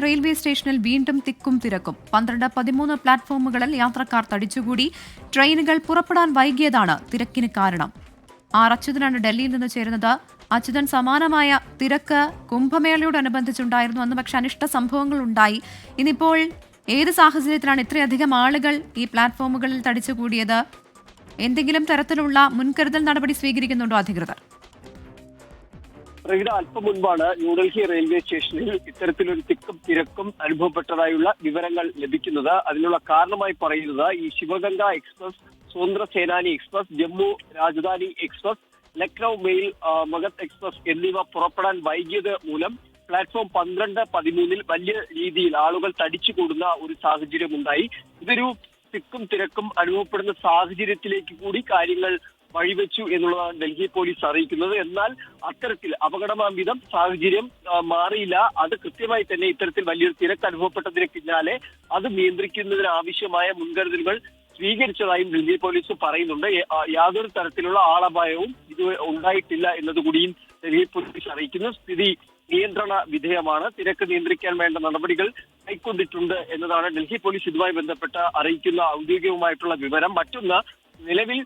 Railway സ്റ്റേഷനിൽ വീണ്ടും തിക്കും തിരക്കും. പന്ത്രണ്ട് പതിമൂന്ന് പ്ലാറ്റ്ഫോമുകളിൽ യാത്രക്കാർ തടിച്ചുകൂടി. ട്രെയിനുകൾ പുറപ്പെടാൻ വൈകിയതാണ് തിരക്കിന് കാരണം. ആർ അച്യുതനാണ് ഡൽഹിയിൽ നിന്ന് ചേരുന്നത്. അച്യുതൻ സമാനമായ തിരക്ക് കുംഭമേളയോടനുബന്ധിച്ചുണ്ടായിരുന്നു അന്ന് പക്ഷെ അനിഷ്ട സംഭവങ്ങൾ ഉണ്ടായി. ഇന്നിപ്പോൾ ഏത് സാഹചര്യത്തിലാണ് ഇത്രയധികം ആളുകൾ ഈ പ്ലാറ്റ്ഫോമുകളിൽ തടിച്ചുകൂടിയത്? എന്തെങ്കിലും തരത്തിലുള്ള മുൻകരുതൽ നടപടി സ്വീകരിക്കുന്നുണ്ടോ അധികൃതർ? റീഡ അല്പം മുൻപാണ് ന്യൂഡൽഹി റെയിൽവേ സ്റ്റേഷനിൽ ഇത്തരത്തിലൊരു തിക്കും തിരക്കും അനുഭവപ്പെട്ടതായുള്ള വിവരങ്ങൾ ലഭിക്കുന്നത്. അതിനുള്ള കാരണമായി പറയുന്നത് ഈ Sivaganga express Swatantra Senani express Jammu Rajdhani express Lucknow mail Magadh express എന്നിവ പുറപ്പെടാൻ വൈകിയത് മൂലം പ്ലാറ്റ്ഫോം പന്ത്രണ്ട് പതിമൂന്നിൽ വലിയ രീതിയിൽ ആളുകൾ തടിച്ചു കൂടുന്ന ഒരു സാഹചര്യം ഉണ്ടായി ഇതൊരു തിക്കും തിരക്കും അനുഭവപ്പെടുന്ന സാഹചര്യത്തിലേക്ക് കൂടി കാര്യങ്ങൾ വഴിവെച്ചു എന്നുള്ളതാണ് ഡൽഹി പോലീസ് അറിയിക്കുന്നത്. എന്നാൽ അത്തരത്തിൽ അപകടമാംവിധം സാഹചര്യം മാറിയില്ല. അത് കൃത്യമായി തന്നെ ഇത്തരത്തിൽ വലിയൊരു തിരക്ക് അനുഭവപ്പെട്ടതിന് പിന്നാലെ അത് നിയന്ത്രിക്കുന്നതിന് ആവശ്യമായ മുൻകരുതലുകൾ സ്വീകരിച്ചതായും ഡൽഹി പോലീസ് പറയുന്നുണ്ട്. യാതൊരു തരത്തിലുള്ള ആളപായവും ഇത് ഉണ്ടായിട്ടില്ല എന്നതുകൂടിയും ഡൽഹി പോലീസ് അറിയിക്കുന്നു. സ്ഥിതി നിയന്ത്രണ വിധേയമാണ്. തിരക്ക് നിയന്ത്രിക്കാൻ വേണ്ട നടപടികൾ കൈക്കൊണ്ടിട്ടുണ്ട് എന്നതാണ് ഡൽഹി പോലീസ് ഇതുമായി ബന്ധപ്പെട്ട് അറിയിക്കുന്ന ഔദ്യോഗികവുമായിട്ടുള്ള വിവരം. മറ്റൊന്ന് നിലവിൽ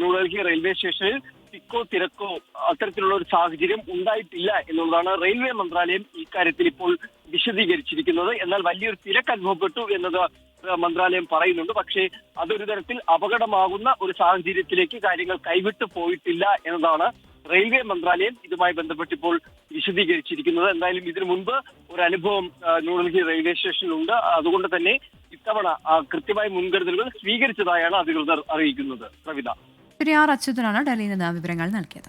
ന്യൂഡൽഹി റെയിൽവേ സ്റ്റേഷനിൽ തിക്കോ തിരക്കോ അത്തരത്തിലുള്ള ഒരു സാഹചര്യം ഉണ്ടായിട്ടില്ല എന്നുള്ളതാണ് റെയിൽവേ മന്ത്രാലയം ഇക്കാര്യത്തിൽ ഇപ്പോൾ വിശദീകരിച്ചിരിക്കുന്നത്. എന്നാൽ വലിയൊരു തിരക്ക് അനുഭവപ്പെട്ടു എന്നത് മന്ത്രാലയം പറയുന്നുണ്ട്. പക്ഷേ അതൊരു തരത്തിൽ അപകടമാകുന്ന ഒരു സാഹചര്യത്തിലേക്ക് കാര്യങ്ങൾ കൈവിട്ടു പോയിട്ടില്ല എന്നതാണ് റെയിൽവേ മന്ത്രാലയം ഇതുമായി ബന്ധപ്പെട്ട് ഇപ്പോൾ വിശദീകരിച്ചിരിക്കുന്നത്. എന്തായാലും ഇതിനു മുൻപ് ഒരു അനുഭവം ന്യൂഡൽഹി റെയിൽവേ സ്റ്റേഷനിലുണ്ട്. അതുകൊണ്ട് തന്നെ ഇത്തവണ കൃത്യമായ മുൻകരുതലുകൾ സ്വീകരിച്ചതായാണ് അധികൃതർ അറിയിക്കുന്നത്. പ്രവിത. ശ്രീ ആർ അച്യുതനാണ് ഡൽഹിയിൽ നിന്ന് വിവരങ്ങൾ നൽകിയത്.